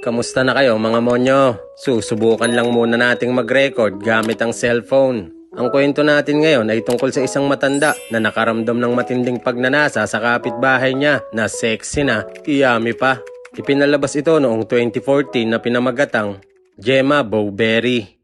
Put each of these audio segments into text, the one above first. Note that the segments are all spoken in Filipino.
Kamusta na kayo mga monyo? Susubukan lang muna nating mag-record gamit ang cellphone. Ang kwento natin ngayon ay tungkol sa isang matanda na nakaramdam ng matinding pagnanasa sa kapitbahay niya na sexy na, iyami pa. Ipinalabas ito noong 2014 na pinamagatang Gemma Bowberry.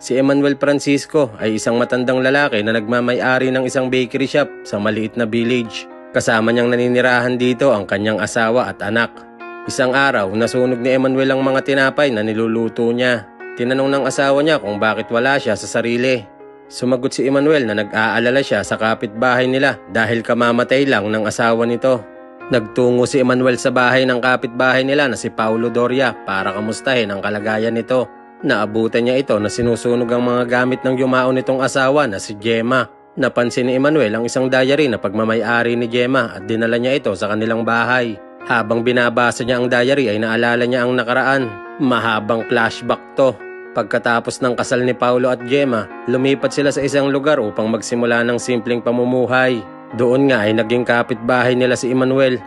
Si Emmanuel Francisco ay isang matandang lalaki na nagmamay-ari ng isang bakery shop sa maliit na village. Kasama niyang naninirahan dito ang kanyang asawa at anak. Isang araw, nasunog ni Emmanuel ang mga tinapay na niluluto niya. Tinanong ng asawa niya kung bakit wala siya sa sarili. Sumagot si Emmanuel na nag-aalala siya sa kapitbahay nila dahil kamamatay lang ng asawa nito. Nagtungo si Emmanuel sa bahay ng kapitbahay nila na si Paulo Doria para kamustahin ang kalagayan nito. Naabutan niya ito na sinusunog ang mga gamit ng yumao nitong asawa na si Gemma. Napansin ni Emmanuel ang isang diary na pagmamayari ni Gemma at dinala niya ito sa kanilang bahay. Habang binabasa niya ang diary ay naalala niya ang nakaraan. Mahabang flashback to. Pagkatapos ng kasal ni Paulo at Gemma, lumipat sila sa isang lugar upang magsimula ng simpleng pamumuhay. Doon nga ay naging kapitbahay nila si Emmanuel.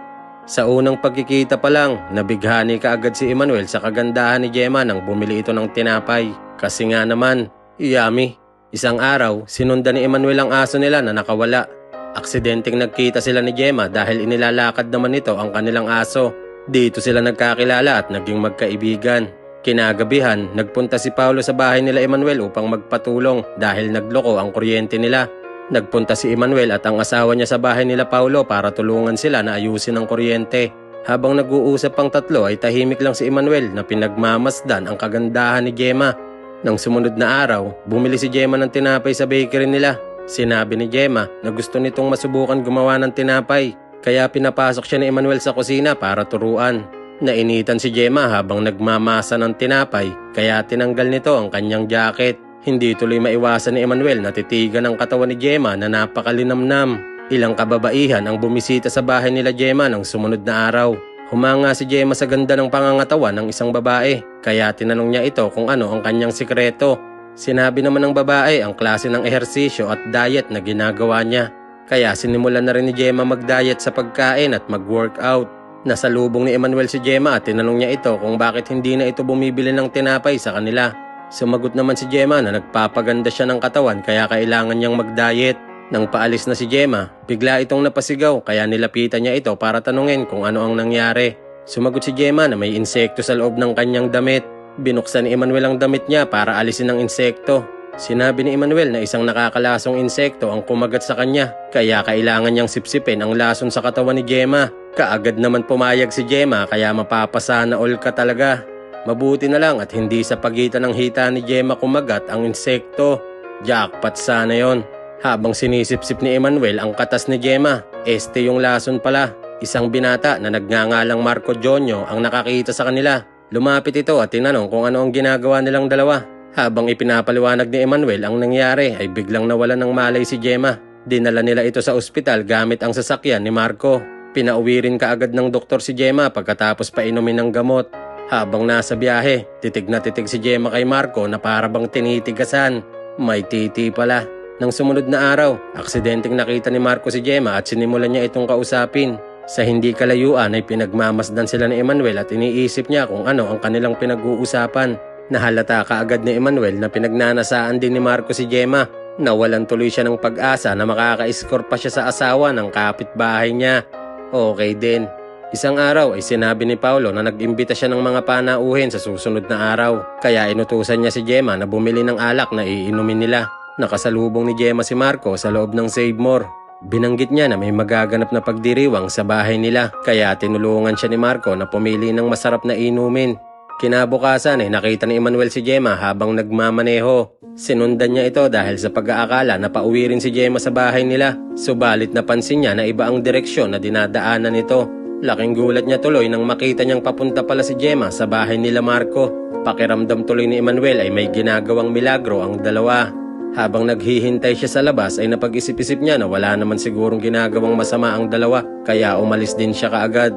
Sa unang pagkikita pa lang, nabighani ka agad si Emmanuel sa kagandahan ni Gemma nang bumili ito ng tinapay. Kasi nga naman, yummy. Isang araw, sinundan ni Emmanuel ang aso nila na nakawala. Aksidenteng nagkita sila ni Gemma dahil inilalakad naman nito ang kanilang aso. Dito sila nagkakilala at naging magkaibigan. Kinagabihan, nagpunta si Paulo sa bahay nila Emmanuel upang magpatulong dahil nagloko ang kuryente nila. Nagpunta si Emmanuel at ang asawa niya sa bahay nila Paulo para tulungan sila na ayusin ang kuryente. Habang nag-uusap ang tatlo ay tahimik lang si Emmanuel na pinagmamasdan ang kagandahan ni Gemma. Nang sumunod na araw, bumili si Gemma ng tinapay sa bakery nila. Sinabi ni Gemma na gusto nitong masubukan gumawa ng tinapay, kaya pinapasok siya ni Emmanuel sa kusina para turuan. Nainitan si Gemma habang nagmamasa ng tinapay, kaya tinanggal nito ang kanyang jacket. Hindi tuloy maiwasan ni Emmanuel na titigan ang katawan ni Gemma na napakalinamnam. Ilang kababaihan ang bumisita sa bahay nila Gemma ng sumunod na araw. Humanga si Gemma sa ganda ng pangangatawan ng isang babae, kaya tinanong niya ito kung ano ang kanyang sikreto. Sinabi naman ng babae ang klase ng ehersisyo at diet na ginagawa niya. Kaya sinimulan na rin ni Gemma mag-diet sa pagkain at mag-workout. Nasa lubong ni Emmanuel si Gemma at tinanong niya ito kung bakit hindi na ito bumibili ng tinapay sa kanila. Sumagot naman si Gemma na nagpapaganda siya ng katawan kaya kailangan niyang mag-diet. Nang paalis na si Gemma, bigla itong napasigaw kaya nilapitan niya ito para tanungin kung ano ang nangyari. Sumagot si Gemma na may insekto sa loob ng kanyang damit. Binuksan ni Emmanuel ang damit niya para alisin ang insekto. Sinabi ni Emmanuel na isang nakakalasong insekto ang kumagat sa kanya, kaya kailangan niyang sipsipin ang lason sa katawan ni Gemma. Kaagad naman pumayag si Gemma kaya mapapasana all ka talaga. Mabuti na lang at hindi sa pagitan ng hita ni Gemma kumagat ang insekto. Jackpot sana yon. Habang sinisipsip ni Emmanuel ang katas ni Gemma, este yung lason pala. Isang binata na nagngangalang Marco Jonyo ang nakakita sa kanila. Lumapit ito at tinanong kung ano ang ginagawa nilang dalawa. Habang ipinapaliwanag ni Emmanuel ang nangyari ay biglang nawalan ng malay si Gemma. Dinala nila ito sa ospital gamit ang sasakyan ni Marco. Pinauwi rin kaagad ng doktor si Gemma pagkatapos painumin ng gamot. Habang nasa biyahe, titig na titig si Gemma kay Marco na para bang tinitigasan. May titi pala. Nang sumunod na araw, aksidenteng nakita ni Marco si Gemma at sinimulan niya itong kausapin. Sa hindi kalayuan ay pinagmamasdan sila ni Emmanuel at iniisip niya kung ano ang kanilang pinag-uusapan. Nahalata kaagad ni Emmanuel na pinagnanasaan din ni Marco si Gemma. Nawalan tuloy siya ng pag-asa na makaka-score pa siya sa asawa ng kapitbahay niya. Okay din. Isang araw ay sinabi ni Paulo na nag-imbita siya ng mga panauhin sa susunod na araw. Kaya inutusan niya si Gemma na bumili ng alak na iinumin nila. Nakasalubong ni Gemma si Marco sa loob ng Save More. Binanggit niya na may magaganap na pagdiriwang sa bahay nila kaya tinulungan siya ni Marco na pumili ng masarap na inumin. Kinabukasan ay nakita ni Emmanuel si Gemma habang nagmamaneho. Sinundan niya ito dahil sa pag-aakala na pauwi rin si Gemma sa bahay nila. Subalit napansin niya na iba ang direksyon na dinadaanan nito. Laking gulat niya tuloy nang makita niyang papunta pala si Gemma sa bahay nila Marco. Pakiramdam tuloy ni Emmanuel ay may ginagawang milagro ang dalawa. Habang naghihintay siya sa labas ay napag-isip-isip niya na wala naman sigurong ginagawang masama ang dalawa kaya umalis din siya kaagad.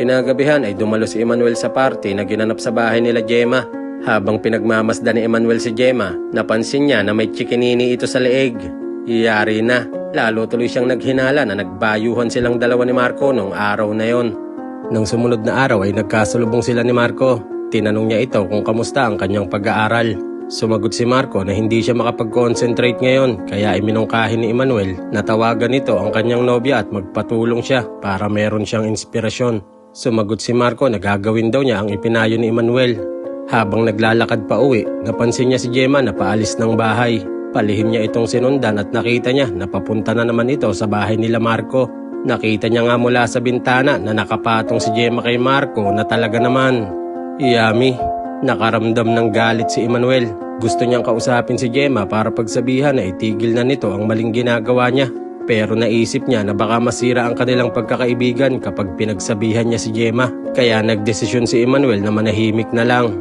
Kinagabihan ay dumalo si Emmanuel sa party na ginanap sa bahay nila Gemma. Habang pinagmamasdan ni Emmanuel si Gemma, napansin niya na may chikinini ito sa leeg. Iyari na, lalo tuloy siyang naghinala na nagbayuhan silang dalawa ni Marco noong araw na yon. Nang sumunod na araw ay nagkasalubong sila ni Marco. Tinanong niya ito kung kamusta ang kanyang pag-aaral. Sumagot si Marco na hindi siya makapag-concentrate ngayon kaya iminungkahin ni Emmanuel na tawagan nito ang kanyang nobya at magpatulong siya para meron siyang inspirasyon. Sumagot si Marco na gagawin daw niya ang ipinayo ni Emmanuel. Habang naglalakad pa uwi, napansin niya si Gemma na paalis ng bahay. Palihim niya itong sinundan at nakita niya na papunta na naman ito sa bahay nila Marco. Nakita niya nga mula sa bintana na nakapatong si Gemma kay Marco na talaga naman. Yummy, nakaramdam ng galit si Emmanuel. Gusto niyang kausapin si Gemma para pagsabihan na itigil na nito ang maling ginagawa niya. Pero naisip niya na baka masira ang kanilang pagkakaibigan kapag pinagsabihan niya si Gemma. Kaya nagdesisyon si Emmanuel na manahimik na lang.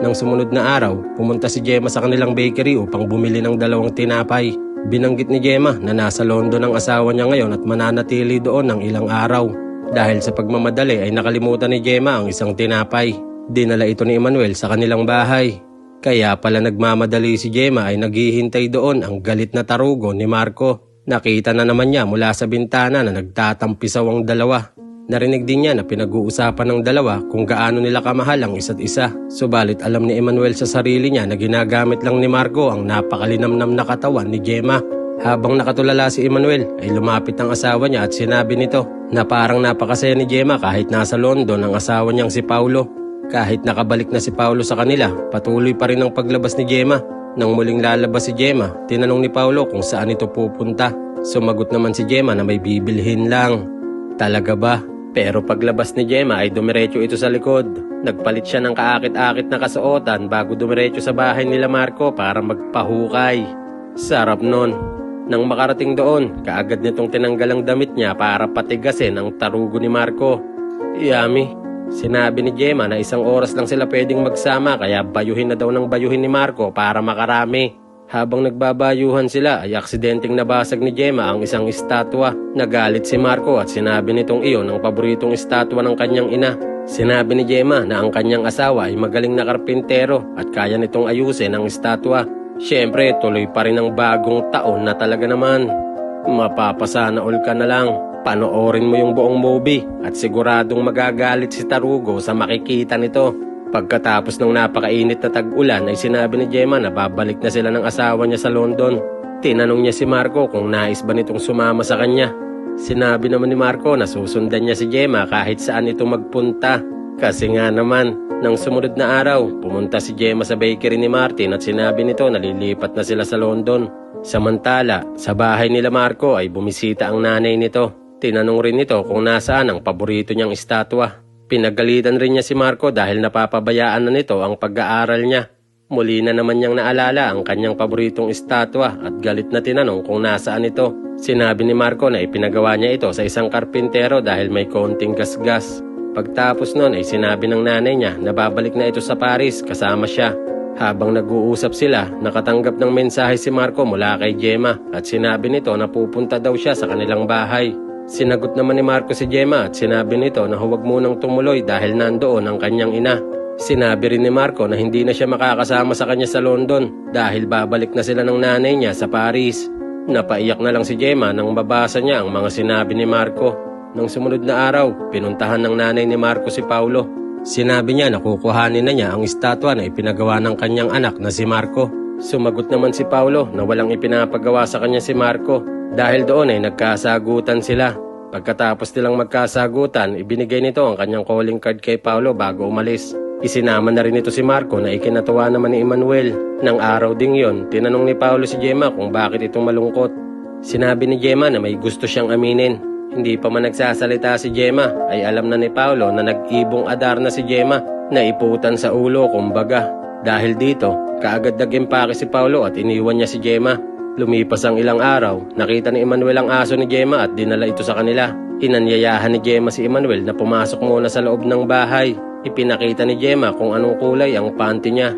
Nang sumunod na araw, pumunta si Gemma sa kanilang bakery upang bumili ng dalawang tinapay. Binanggit ni Gemma na nasa London ang asawa niya ngayon at mananatili doon ng ilang araw. Dahil sa pagmamadali ay nakalimutan ni Gemma ang isang tinapay. Dinala ito ni Emmanuel sa kanilang bahay. Kaya pala nagmamadali si Gemma ay naghihintay doon ang galit na tarugo ni Marco. Nakita na naman niya mula sa bintana na nagtatampisaw ang dalawa. Narinig din niya na pinag-uusapan ng dalawa kung gaano nila kamahal ang isa't isa. Subalit alam ni Emmanuel sa sarili niya na ginagamit lang ni Marco ang napakalinamnam na katawan ni Gemma. Habang nakatulala si Emmanuel ay lumapit ang asawa niya at sinabi nito na parang napakasaya ni Gemma kahit nasa London ang asawa niyang si Paulo. Kahit nakabalik na si Paulo sa kanila, patuloy pa rin ang paglabas ni Gemma. Nang muling lalabas si Gemma, tinanong ni Paulo kung saan ito pupunta. Sumagot naman si Gemma na may bibilhin lang. Talaga ba? Pero paglabas ni Gemma ay dumiretso ito sa likod. Nagpalit siya ng kaakit-akit na kasuotan bago dumiretso sa bahay nila Marco para magpahukay. Sarap nun. Nang makarating doon, kaagad nitong tinanggal ang damit niya para patigasin ang tarugo ni Marco. Yummy. Sinabi ni Gemma na isang oras lang sila pwedeng magsama kaya bayuhin na daw ng bayuhin ni Marco para makarami. Habang nagbabayuhan sila ay aksidenteng nabasag ni Gemma ang isang estatwa. Nagalit si Marco at sinabi nitong iyon ang paboritong estatwa ng kanyang ina. Sinabi ni Gemma na ang kanyang asawa ay magaling na karpintero at kaya nitong ayusin ang estatwa. Siyempre, tuloy pa rin ang bagong taon na talaga naman. Mapapasana all ka na lang. Panoorin mo yung buong movie at siguradong magagalit si Tarugo sa makikita nito. Pagkatapos ng napakainit na tag-ulan ay sinabi ni Gemma na babalik na sila ng asawa niya sa London. Tinanong niya si Marco kung nais ba nitong sumama sa kanya. Sinabi naman ni Marco na susundan niya si Gemma kahit saan ito magpunta. Kasi nga naman, nang sumunod na araw, pumunta si Gemma sa bakery ni Martin at sinabi nito na lilipat na sila sa London. Samantala, sa bahay nila Marco ay bumisita ang nanay nito. Tinanong rin nito kung nasaan ang paborito niyang estatwa. Pinagalitan rin niya si Marco dahil napapabayaan na nito ang pag-aaral niya. Muli na naman niyang naalala ang kanyang paboritong estatwa at galit na tinanong kung nasaan ito. Sinabi ni Marco na ipinagawa niya ito sa isang karpintero dahil may konting gasgas. Pagtapos nun ay sinabi ng nanay niya na babalik na ito sa Paris kasama siya. Habang nag-uusap sila, nakatanggap ng mensahe si Marco mula kay Gemma at sinabi nito na pupunta daw siya sa kanilang bahay. Sinagot naman ni Marco si Gemma at sinabi nito na huwag munang tumuloy dahil nandoon ang kanyang ina. Sinabi rin ni Marco na hindi na siya makakasama sa kanya sa London dahil babalik na sila ng nanay niya sa Paris. Napaiyak na lang si Gemma nang mabasa niya ang mga sinabi ni Marco. Nang sumunod na araw, pinuntahan ng nanay ni Marco si Paulo. Sinabi niya na kukuhanin na niya ang estatwa na ipinagawa ng kanyang anak na si Marco. Sumagot naman si Paulo na walang ipinapagawa sa kanya si Marco dahil doon ay nagkasagutan sila. Pagkatapos nilang magkasagutan, ibinigay nito ang kanyang calling card kay Paulo bago umalis. Isinama na rin ito si Marco na ikinatuwa naman ni Emmanuel. Nang araw ding yon, tinanong ni Paulo si Gemma kung bakit itong malungkot. Sinabi ni Gemma na may gusto siyang aminin. Hindi pa man nagsasalita si Gemma ay alam na ni Paulo na nag-ibong adar na si Gemma na iputan sa ulo kumbaga. Dahil dito, kaagad nag-empake si Paulo at iniwan niya si Gemma. Lumipas ang ilang araw, nakita ni Emmanuel ang aso ni Gemma at dinala ito sa kanila. Inanyayahan ni Gemma si Emmanuel na pumasok muna sa loob ng bahay. Ipinakita ni Gemma kung anong kulay ang panty niya.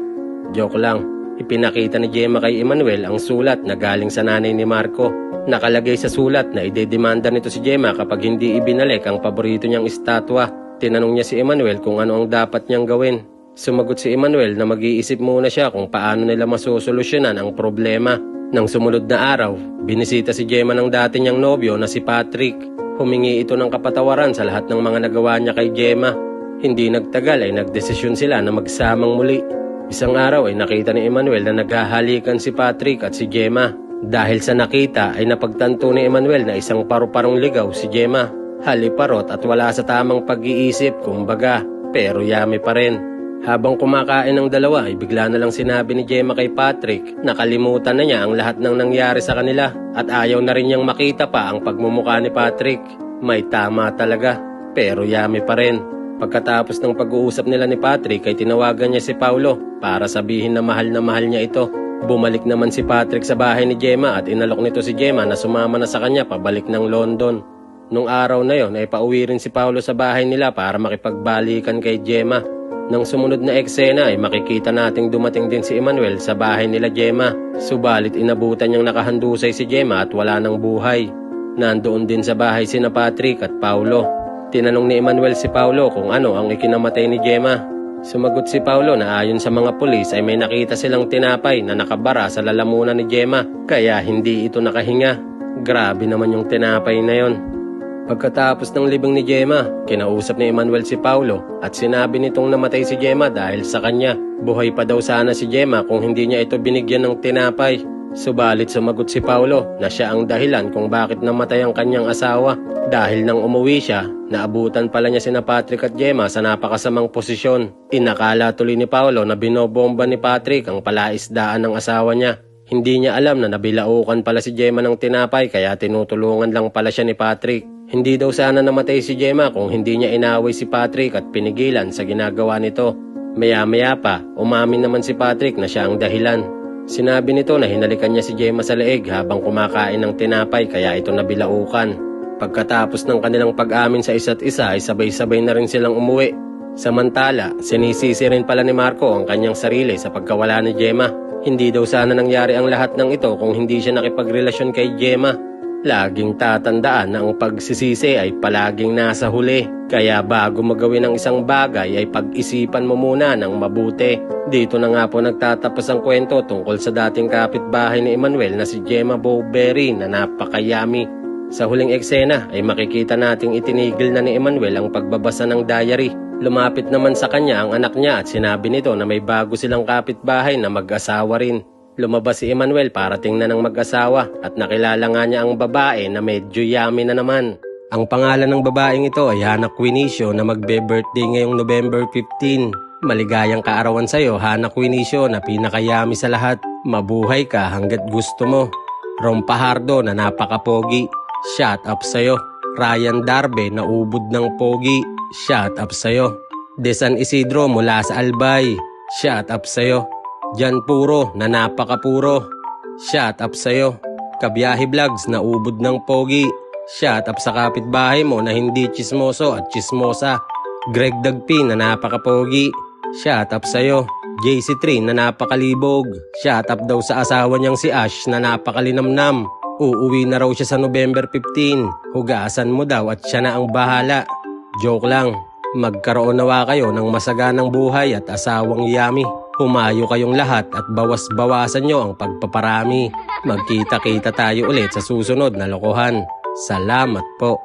Joke lang. Ipinakita ni Gemma kay Emmanuel ang sulat na galing sa nanay ni Marco. Nakalagay sa sulat na idedemanda nito si Gemma kapag hindi ibinalik ang paborito niyang estatwa. Tinanong niya si Emmanuel kung ano ang dapat niyang gawin. Sumagot si Emmanuel na mag-iisip muna siya kung paano nila masosolusyonan ang problema. Nang sumunod na araw, binisita si Gemma ng dati niyang nobyo na si Patrick. Humingi ito ng kapatawaran sa lahat ng mga nagawa niya kay Gemma. Hindi nagtagal ay nagdesisyon sila na magsamang muli. Isang araw ay nakita ni Emmanuel na naghahalikan si Patrick at si Gemma. Dahil sa nakita ay napagtanto ni Emmanuel na isang paru-parong ligaw si Gemma. Haliparot at wala sa tamang pag-iisip kumbaga pero yami pa rin. Habang kumakain ng dalawa ay bigla na lang sinabi ni Gemma kay Patrick na kalimutan na niya ang lahat ng nangyari sa kanila at ayaw na rin niyang makita pa ang pagmumukha ni Patrick. May tama talaga pero yami pa rin. Pagkatapos ng pag-uusap nila ni Patrick ay tinawagan niya si Paulo para sabihin na mahal na mahal niya ito. Bumalik naman si Patrick sa bahay ni Gemma at inalok nito si Gemma na sumama na sa kanya pabalik ng London. Nung araw na yon ay pauwi rin si Paulo sa bahay nila para makipagbalikan kay Gemma. Nang sumunod na eksena ay makikita nating dumating din si Emmanuel sa bahay nila Gemma. Subalit inabutan niyang nakahandusay si Gemma at wala ng buhay. Nandoon din sa bahay sina Patrick at Paulo. Tinanong ni Emmanuel si Paulo kung ano ang ikinamatay ni Gemma. Sumagot si Paulo na ayon sa mga pulis ay may nakita silang tinapay na nakabara sa lalamunan ni Gemma kaya hindi ito nakahinga. Grabe naman yung tinapay na yon. Pagkatapos ng libing ni Gemma, kinausap ni Emmanuel si Paulo at sinabi nitong namatay si Gemma dahil sa kanya. Buhay pa daw sana si Gemma kung hindi niya ito binigyan ng tinapay. Subalit sumagot si Paulo na siya ang dahilan kung bakit namatay ang kanyang asawa. Dahil nang umuwi siya, naabutan pala niya sina Patrick at Gemma sa napakasamang posisyon. Inakala tuloy ni Paulo na binobomba ni Patrick ang palaisdaan ng asawa niya. Hindi niya alam na nabilaukan pala si Gemma ng tinapay kaya tinutulungan lang pala siya ni Patrick. Hindi daw sana namatay si Gemma kung hindi niya inaway si Patrick at pinigilan sa ginagawa nito. Maya-maya pa, umamin naman si Patrick na siya ang dahilan. Sinabi nito na hinalikan niya si Gemma sa leeg habang kumakain ng tinapay kaya ito nabilaukan. Pagkatapos ng kanilang pag-amin sa isa't isa ay sabay-sabay na rin silang umuwi. Samantala, sinisisi rin pala ni Marco ang kanyang sarili sa pagkawala ni Gemma. Hindi daw sana nangyari ang lahat ng ito kung hindi siya nakipagrelasyon kay Gemma. Laging tatandaan na ang pagsisisi ay palaging nasa huli. Kaya bago magawin ang isang bagay ay pag-isipan mo muna ng mabuti. Dito na nga po nagtatapos ang kwento tungkol sa dating kapitbahay ni Emmanuel na si Gemma Bowberry na napakayami. Sa huling eksena ay makikita nating itinigil na ni Emmanuel ang pagbabasa ng diary. Lumapit naman sa kanya ang anak niya at sinabi nito na may bago silang kapitbahay na mag-asawa rin. Lumabas si Emmanuel para tingnan ng mag-asawa at nakilala nga niya ang babae na medyo yummy na naman. Ang pangalan ng babaeng ito ay Hana Quinicio na magbe-birthday ngayong November 15. Maligayang kaarawan sa'yo, Hana Quinicio na pinakayami sa lahat. Mabuhay ka hanggat gusto mo. Rom Pahardo na napakapogi. Shut up sa'yo. Ryan Darbe na ubod ng pogi. Shut up sa'yo. Desan Isidro mula sa Albay. Shut up sa'yo. Jan Puro na napakapuro. Shut up sa'yo. Kabiyahe Vlogs na ubod ng pogi. Shut up sa kapitbahay mo na hindi chismoso at chismosa. Greg Dagpin na napakapogi. Shut up sa'yo. JC3 na napakalibog. Shut up daw sa asawa niyang si Ash na napakalinamnam. Uuwi na raw siya sa November 15. Hugasan mo daw at siya na ang bahala. Joke lang. Magkaroon nawa kayo ng masaganang buhay at asawang yami. Humayo kayong lahat at bawas-bawasan nyo ang pagpaparami. Magkita-kita tayo ulit sa susunod na lokohan. Salamat po.